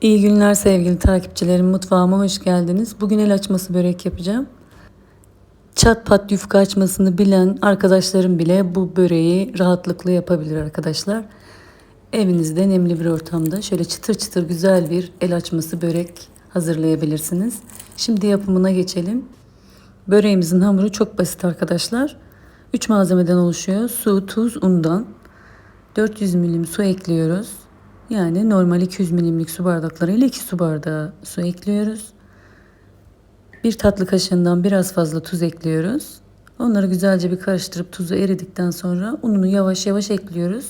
İyi günler sevgili takipçilerim. Mutfağıma hoş geldiniz. Bugün el açması börek yapacağım. Çat pat yufka açmasını bilen arkadaşlarım bile bu böreği rahatlıkla yapabilir arkadaşlar. Evinizde nemli bir ortamda şöyle çıtır çıtır güzel bir el açması börek hazırlayabilirsiniz. Şimdi yapımına geçelim. Böreğimizin hamuru çok basit arkadaşlar. 3 malzemeden oluşuyor. Su, tuz, undan. 400 milim su ekliyoruz. Yani normal 200 milimlik su bardaklarıyla 2 su bardağı su ekliyoruz. Bir tatlı kaşığından biraz fazla tuz ekliyoruz. Onları güzelce bir karıştırıp tuzu eridikten sonra ununu yavaş yavaş ekliyoruz.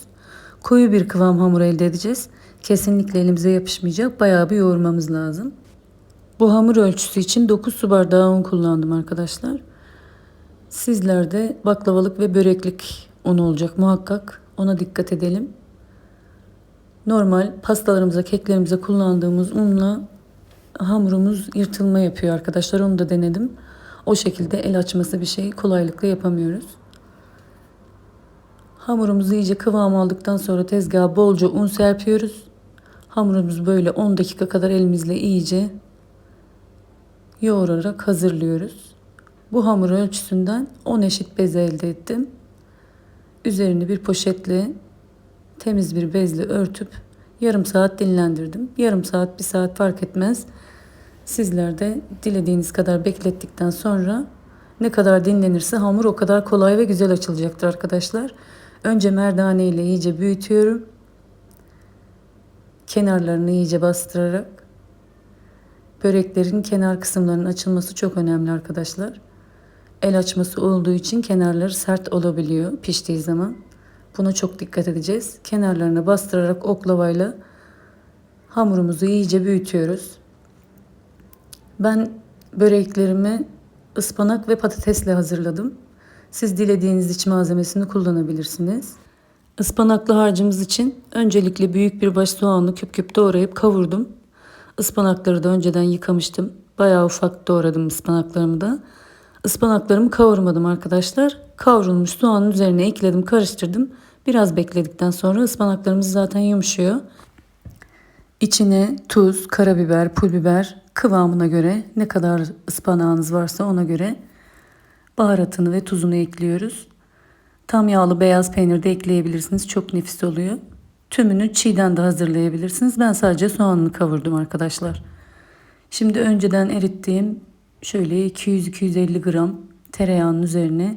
Koyu bir kıvam hamur elde edeceğiz. Kesinlikle elimize yapışmayacak. Bayağı bir yoğurmamız lazım. Bu hamur ölçüsü için 9 su bardağı un kullandım arkadaşlar. Sizler de baklavalık ve böreklik un olacak muhakkak. Ona dikkat edelim. Normal pastalarımıza, keklerimize kullandığımız unla hamurumuz yırtılma yapıyor arkadaşlar. Onu da denedim. O şekilde el açması bir şey kolaylıkla yapamıyoruz. Hamurumuzu iyice kıvam aldıktan sonra tezgaha bolca un serpiyoruz. Hamurumuzu böyle 10 dakika kadar elimizle iyice yoğurarak hazırlıyoruz. Bu hamur ölçüsünden 10 eşit bez elde ettim. Üzerini bir poşetle temiz bir bezle örtüp yarım saat dinlendirdim. Yarım saat bir saat fark etmez. Sizler de dilediğiniz kadar beklettikten sonra ne kadar dinlenirse hamur o kadar kolay ve güzel açılacaktır arkadaşlar. Önce merdane ile iyice büyütüyorum. Kenarlarını iyice bastırarak böreklerin kenar kısımlarının açılması çok önemli arkadaşlar. El açması olduğu için kenarları sert olabiliyor piştiği zaman. Buna çok dikkat edeceğiz. Kenarlarına bastırarak oklavayla hamurumuzu iyice büyütüyoruz. Ben böreklerimi ıspanak ve patatesle hazırladım. Siz dilediğiniz iç malzemesini kullanabilirsiniz. Ispanaklı harcımız için öncelikle büyük bir baş soğanı küp küp doğrayıp kavurdum. Ispanakları da önceden yıkamıştım. Bayağı ufak doğradım ıspanaklarımı da. Ispanaklarımı kavurmadım arkadaşlar. Kavrulmuş soğanın üzerine ekledim, karıştırdım. Biraz bekledikten sonra ıspanaklarımız zaten yumuşuyor. İçine tuz, karabiber, pul biber kıvamına göre ne kadar ıspanağınız varsa ona göre baharatını ve tuzunu ekliyoruz. Tam yağlı beyaz peynir de ekleyebilirsiniz. Çok nefis oluyor. Tümünü çiğden de hazırlayabilirsiniz. Ben sadece soğanını kavurdum arkadaşlar. Şimdi önceden erittiğim şöyle 200-250 gram tereyağının üzerine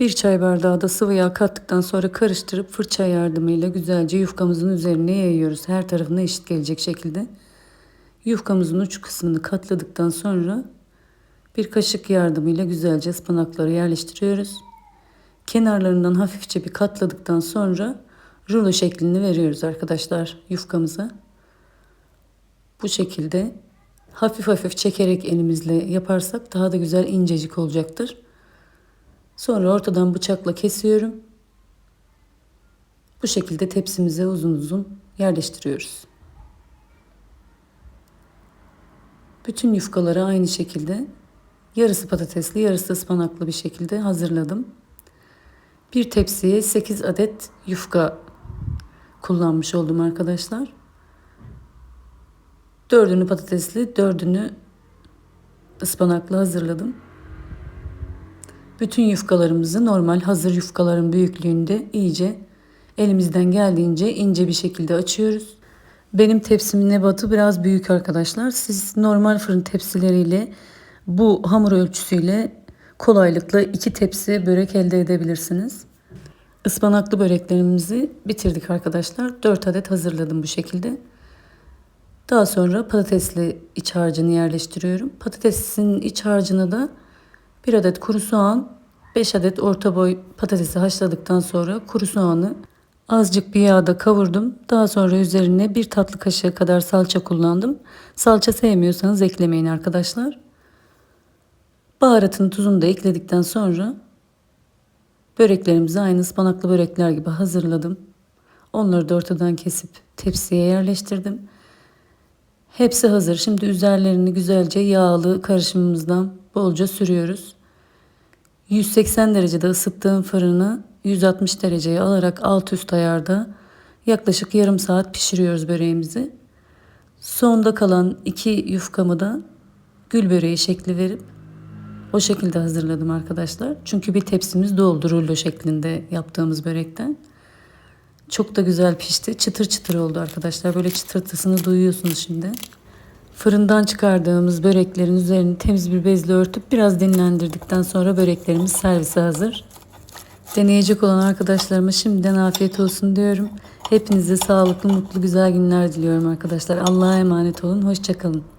bir çay bardağı da sıvı yağ kattıktan sonra karıştırıp fırça yardımıyla güzelce yufkamızın üzerine yayıyoruz. Her tarafına eşit gelecek şekilde. Yufkamızın uç kısmını katladıktan sonra bir kaşık yardımıyla güzelce ıspanakları yerleştiriyoruz. Kenarlarından hafifçe bir katladıktan sonra rulo şeklini veriyoruz arkadaşlar yufkamıza. Bu şekilde hafif hafif çekerek elimizle yaparsak daha da güzel incecik olacaktır. Sonra ortadan bıçakla kesiyorum. Bu şekilde tepsimize uzun uzun yerleştiriyoruz. Bütün yufkaları aynı şekilde yarısı patatesli yarısı ıspanaklı bir şekilde hazırladım. Bir tepsiye 8 adet yufka kullanmış oldum arkadaşlar. Dördünü patatesli, dördünü ıspanaklı hazırladım. Bütün yufkalarımızı normal hazır yufkaların büyüklüğünde iyice elimizden geldiğince ince bir şekilde açıyoruz. Benim tepsimin nebatı biraz büyük arkadaşlar. Siz normal fırın tepsileriyle bu hamur ölçüsüyle kolaylıkla iki tepsi börek elde edebilirsiniz. Ispanaklı böreklerimizi bitirdik arkadaşlar. 4 adet hazırladım bu şekilde. Daha sonra patatesli iç harcını yerleştiriyorum. Patatesin iç harcını da 1 adet kuru soğan, 5 adet orta boy patatesi haşladıktan sonra kuru soğanı azıcık bir yağda kavurdum. Daha sonra üzerine bir tatlı kaşığı kadar salça kullandım. Salça sevmiyorsanız eklemeyin arkadaşlar. Baharatını tuzunu da ekledikten sonra böreklerimizi aynı ıspanaklı börekler gibi hazırladım. Onları da ortadan kesip tepsiye yerleştirdim. Hepsi hazır. Şimdi üzerlerini güzelce yağlı karışımımızdan bolca sürüyoruz. 180 derecede ısıttığım fırını 160 dereceye alarak alt üst ayarda yaklaşık yarım saat pişiriyoruz böreğimizi. Sonda kalan iki yufkamı da gül böreği şekli verip o şekilde hazırladım arkadaşlar. Çünkü bir tepsimiz doldu rulo şeklinde yaptığımız börekten. Çok da güzel pişti. Çıtır çıtır oldu arkadaşlar. Böyle çıtırtısını duyuyorsunuz şimdi. Fırından çıkardığımız böreklerin üzerini temiz bir bezle örtüp biraz dinlendirdikten sonra böreklerimiz servise hazır. Deneyecek olan arkadaşlarıma şimdiden afiyet olsun diyorum. Hepinize sağlıklı, mutlu, güzel günler diliyorum arkadaşlar. Allah'a emanet olun. Hoşçakalın.